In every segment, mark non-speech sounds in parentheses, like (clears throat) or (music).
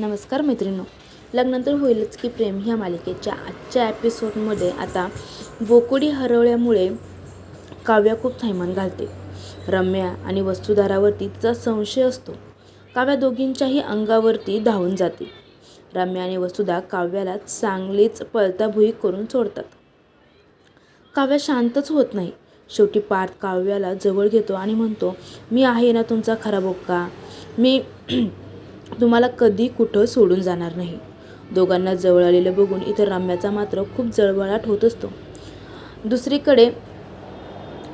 नमस्कार मैत्रिणी लग्नानंतर होईलच की प्रेम ह्या मालिकेच्या आजच्या एपिसोडमध्ये आता बोकुडी हरवल्यामुळे काव्या खूप थैमान घालते. रम्या आणि वस्तुधारावरती तिचा संशय असतो. काव्या दोघींच्याही अंगावरती धावून जाते. रम्या आणि वसुधा काव्याला चांगलीच पळताभुई करून सोडतात. काव्या शांतच होत नाही. शेवटी पार्थ काव्याला जवळ घेतो आणि म्हणतो मी आहे ना तुमचा खरा बोक्का. मी तुम्हाला कधी कुठं सोडून जाणार नाही. दोघांना जवळ आलेलं बघून इथं रम्याचा मात्र खूप जळबळाट होत असतो. दुसरीकडे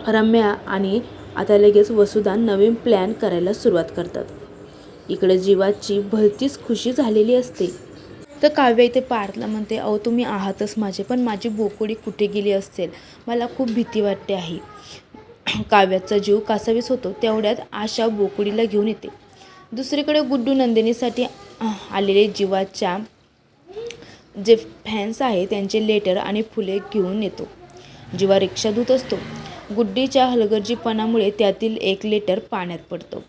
रम्या आणि आता लगेच वसुधा नवीन प्लॅन करायला सुरुवात करतात. इकडे जीवाची भलतीच खुशी झालेली असते. तर काव्य इथे पार्थला म्हणते अहो तुम्ही आहातच माझे पण माझी बोकोडी कुठे गेली असेल? मला खूप भीती वाटते आहे (clears throat) काव्याचा जीव कासावीस होतो तेवढ्यात आशा बोकडीला घेऊन येते. दुसरीकडे गुड्डू नंदिनीसाठी आलेले जीवाच्या जे फॅन्स आहे त्यांचे लेटर आणि फुले घेऊन येतो. जीवा रिक्षा धुत असतो. गुड्डीच्या हलगर्जीपणामुळे त्यातील एक लेटर पाण्यात पडतो.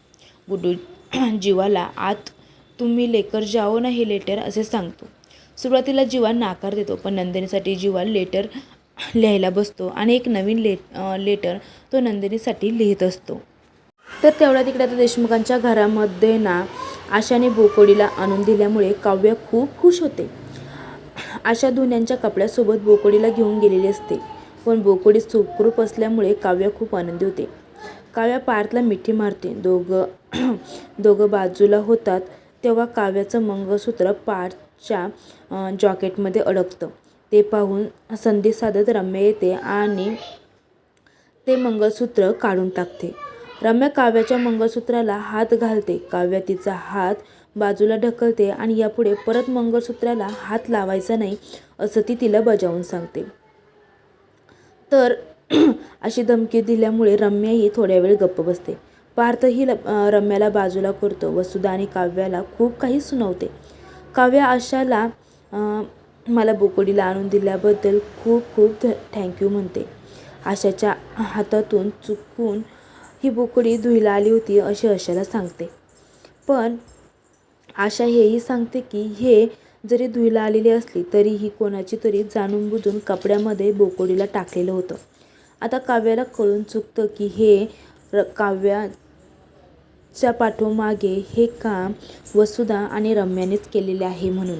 गुड्डू (clears throat) जीवाला आत तुम्ही लेकर जाओ ना हे लेटर असे सांगतो. सुरुवातीला जीवा नाकार देतो पण नंदिनीसाठी जीवा लेटर (clears throat) लिहायला बसतो आणि एक नवीन ले लेटर तो नंदिनीसाठी लिहित असतो. तर तेवढ्या तिकडे आता देशमुखांच्या घरामध्ये ना आशाने बोकोडीला आणून दिल्यामुळे काव्य खूप खुश होते. आशा धुण्यांच्या कपड्यासोबत बोकोडीला घेऊन गेलेली असते. पण बोकोडी सुखरूप असल्यामुळे काव्य खूप आनंदी होते. काव्या पार्थला मिठी मारते. दोघं (clears throat) दोघं बाजूला होतात तेव्हा काव्याचं मंगळसूत्र पार्थच्या जॉकेटमध्ये अडकतं. ते पाहून संधी साधत रम्य येते आणि ते मंगळसूत्र काढून टाकते. रम्या काव्याच्या मंगळसूत्राला हात घालते. काव्या तिचा हात बाजूला ढकलते आणि यापुढे परत मंगळसूत्राला हात लावायचा नाही असं ती तिला बजावून सांगते. तर (clears throat) अशी धमकी दिल्यामुळे रम्याही थोड्या वेळ गप्प बसते. पार्थही रम्याला बाजूला करतो वसुधा आणि काव्याला खूप काही सुनावते. काव्या आशाला मला बोकोडीला आणून दिल्याबद्दल खूप खूप थँक्यू म्हणते. आशाच्या हातातून चुकून ही बोकडी धुईला आली होती अशी आशाला सांगते. पण आशा हेही सांगते की हे जरी धुईला आलेली असली तरीही कोणाची तरी जाणून बुजून कपड्यामध्ये बोकोडीला टाकलेलं होतं. आता काव्याला कळून चुकतं की हे र काव्याच्या पाठोमागे हे काम वसुधा आणि रम्यानेच केलेले आहे म्हणून.